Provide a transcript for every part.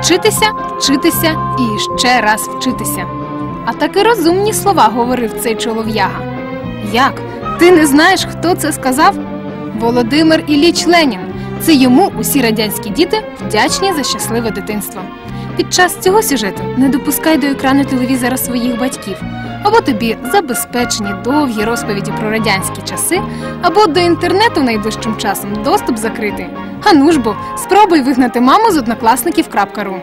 Вчитися, вчитися і ще раз вчитися. А таки розумні слова говорив цей чолов'яга. Як? Ти не знаєш, хто це сказав? Володимир Ілліч Ленін. Це йому усі радянські діти вдячні за щасливе дитинство. Під час цього сюжету не допускай до екрану телевізора своїх батьків, або тобі забезпечені довгі розповіді про радянські часи, або до інтернету найближчим часом доступ закритий. Ну ж бо, спробуй вигнати маму з однокласників.ру.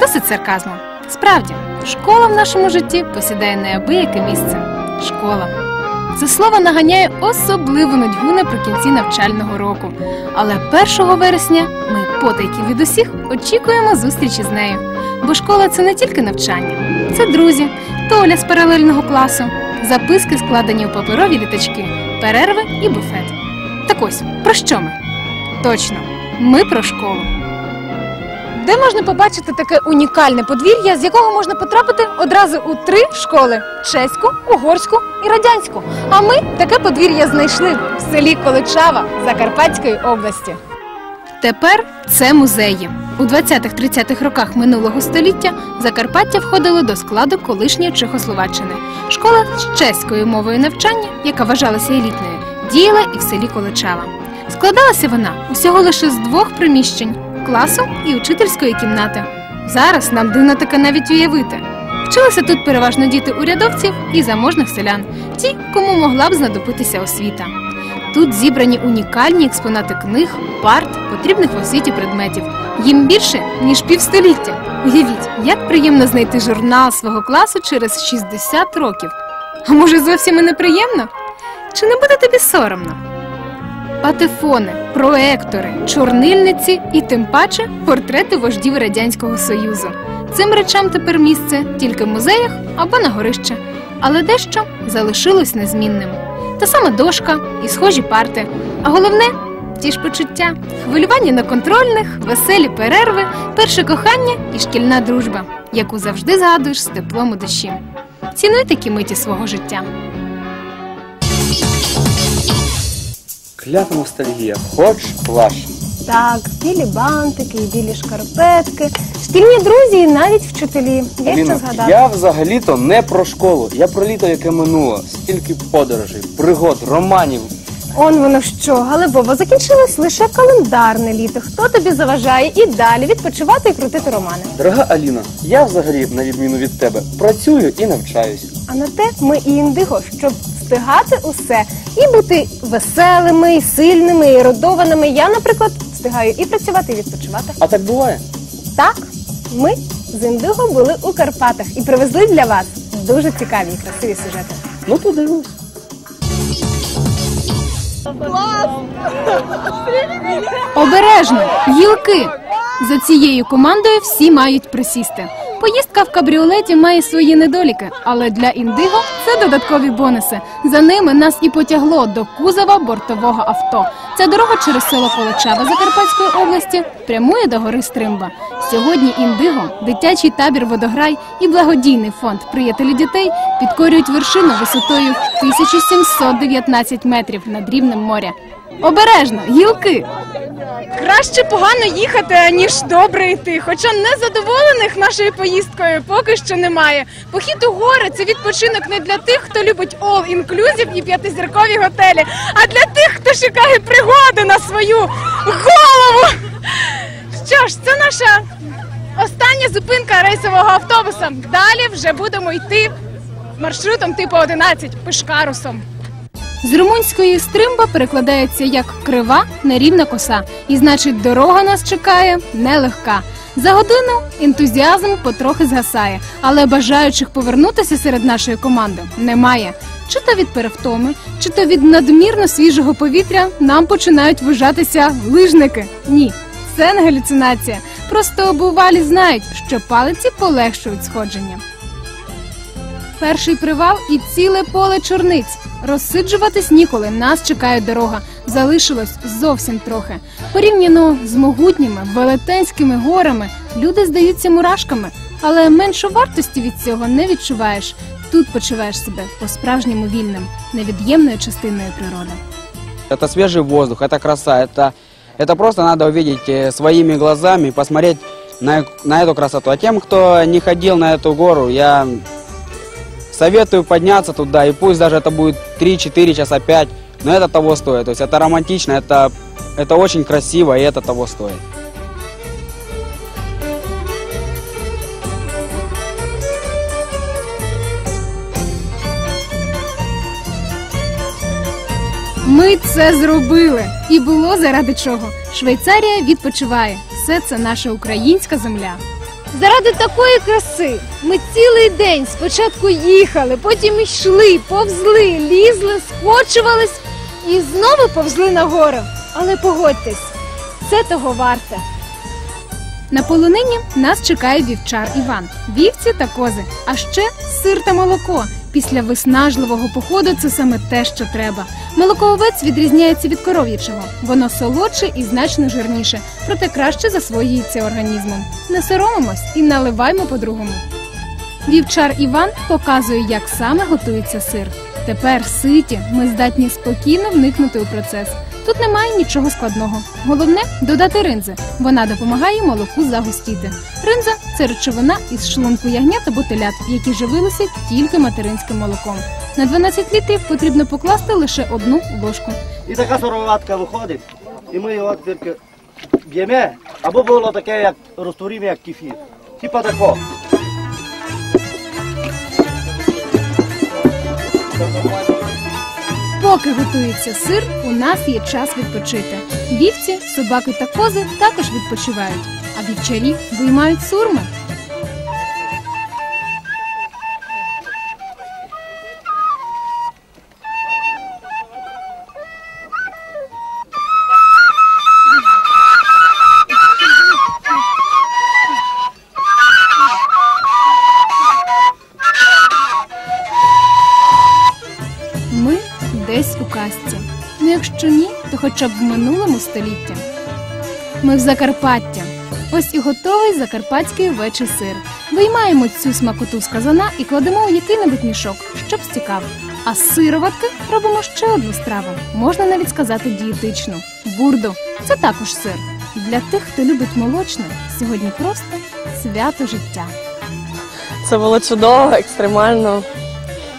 Досить сарказму. Справді, школа в нашому житті посідає неабияке місце. Школа. Це слово наганяє особливу нудьгу наприкінці навчального року. Але 1 вересня ми потайки від усіх очікуємо зустрічі з нею. Бо школа це не тільки навчання, це друзі, Толя з паралельного класу, записки складені у паперові літачки, перерви і буфет. Так ось, про що ми? Точно, ми про школу. Де можна побачити таке унікальне подвір'я, з якого можна потрапити одразу у три школи: чеську, угорську і радянську. А ми таке подвір'я знайшли в селі Количава Закарпатської області. Тепер це музеї. У 20-30-х роках минулого століття Закарпаття входило до складу колишньої Чехословаччини. Школа з чеською мовою навчання, яка вважалася елітною, діяла і в селі Количава. Складалася вона усього лише з двох приміщень класу і учительської кімнати. Зараз нам дивно таке навіть уявити. Вчилися тут переважно діти урядовців і заможних селян, ті, кому могла б знадобитися освіта. Тут зібрані унікальні експонати книг, парт, потрібних в освіті предметів. Їм більше, ніж півстоліття. Уявіть, як приємно знайти журнал свого класу через 60 років. А може, зовсім і неприємно? Чи не буде тобі соромно? Патефони, проектори, чорнильниці і тим паче портрети вождів Радянського Союзу. Цим речам тепер місце тільки в музеях або на горище, але дещо залишилось незмінним. Та сама дошка і схожі парти. А головне ті ж почуття, хвилювання на контрольних, веселі перерви, перше кохання і шкільна дружба, яку завжди згадуєш з теплом у душі. Цінуй такі миті свого життя. Клята ностальгія, хоч плаш. Так, білі бантики, і білі шкарпетки, шкільні друзі і навіть вчителі. Є що Аліно, згадати. я взагалі-то не про школу, я про літо, яке минуло. Стільки подорожей, пригод, романів. Он воно що, Галебово, закінчилось лише календарне літо. Хто тобі заважає і далі відпочивати і крутити романи? Дорога Аліна, я взагалі, на відміну від тебе, працюю і навчаюсь. А на те ми і індиго, щоб встигати усе і бути веселими, і сильними, і родованими. Я, наприклад, встигаю і працювати, і відпочивати. А так буває? Так, ми з індиго були у Карпатах і привезли для вас дуже цікаві і красиві сюжети. Ну подивимось. Обережно, гілки! За цією командою всі мають присісти. Поїздка в кабріолеті має свої недоліки, але для індиго це додаткові бонуси. За ними нас і потягло до кузова бортового авто. Ця дорога через село Колочава Закарпатської області прямує до гори Стримба. Сьогодні індиго, дитячий табір водограй і благодійний фонд приятелі дітей підкорюють вершину висотою 1719 метрів над рівнем моря. Обережно, гілки! Краще погано їхати, ніж добре йти. Хоча незадоволених нашою поїздкою поки що немає. Похід у гори це відпочинок не для тих, хто любить all-inclusive і п'ятизіркові готелі, а для тих, хто шукає пригоди на свою голову. Що ж, це наша остання зупинка рейсового автобуса. Далі вже будемо йти маршрутом типу 11 пешкарусом. З румунської стримба перекладається як крива нерівна коса, і значить, дорога нас чекає нелегка. За годину ентузіазм потрохи згасає, але бажаючих повернутися серед нашої команди немає. Чи то від перевтоми, чи то від надмірно свіжого повітря нам починають вижатися лижники. Ні, це не галюцинація. Просто обувалі знають, що палиці полегшують сходження. Перший привал і ціле поле чорниць. Розсиджуватись ніколи. Нас чекає дорога Залишилось зовсім трохи. Порівняно з могутніми велетенськими горами, люди здаються мурашками, але меншу вартості від цього не відчуваєш. Тут почуваєш себе по-справжньому вільним, невід'ємною частиною природи. Это свежий воздух, это краса, это Это просто надо увидеть э, своими глазами, посмотреть на, на эту красоту. А тем, кто не ходил на эту гору, я советую подняться туда, и пусть даже это будет 3-4 часа 5, но это того стоит. То есть это романтично, это, это очень красиво, и это того стоит. Ми це зробили. І було заради чого. Швейцарія відпочиває. Все це наша українська земля. Заради такої краси ми цілий день спочатку їхали, потім йшли, повзли, лізли, скочувались і знову повзли на гору. Але погодьтесь, це того варте. На полонині нас чекає вівчар Іван, вівці та кози, а ще сир та молоко. Після виснажливого походу це саме те, що треба. Молоко овець відрізняється від коров'ячого. Воно солодше і значно жирніше, проте краще засвоюється організмом. Не соромимось і наливаймо по-другому. Вівчар Іван показує, як саме готується сир. Тепер ситі ми здатні спокійно вникнути у процес. Тут немає нічого складного. Головне додати ринзи. Вона допомагає молоку загустіти. Ринза це речовина із шлунку ягнят або телят, які живилися тільки материнським молоком. На 12 літрів потрібно покласти лише одну ложку. І така сироватка виходить, і ми його тільки б'ємо, або було таке, як розтворимо, як кефір. Типа тако. Поки готується сир, у нас є час відпочити. Вівці, собаки та кози також відпочивають, а вівчарі виймають сурми. Хоча б в минулому столітті. Ми в Закарпаття. Ось і готовий закарпатський овечий сир. Виймаємо цю смакоту з казана і кладемо у який-небудь мішок, щоб стікав. А з робимо ще одну страву. Можна навіть сказати дієтичну бурду. Це також сир. Для тих, хто любить молочне, сьогодні просто свято життя. Це було чудово, екстремально,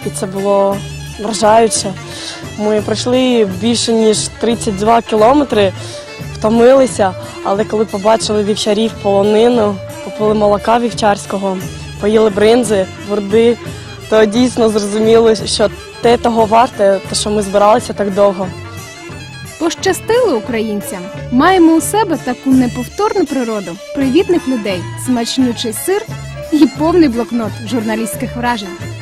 і це було вражаюче. Ми пройшли більше ніж 32 кілометри, втомилися, але коли побачили вівчарів полонину, попили молока вівчарського, поїли бринзи, бурди, то дійсно зрозуміло, що те того варте, те, що ми збиралися так довго. Пощастило українцям. Маємо у себе таку неповторну природу, привітних людей, смачнючий сир і повний блокнот журналістських вражень.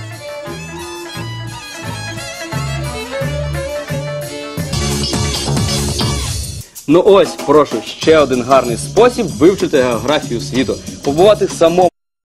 Ну ось, прошу, ще один гарний спосіб вивчити географію світу, побувати самому.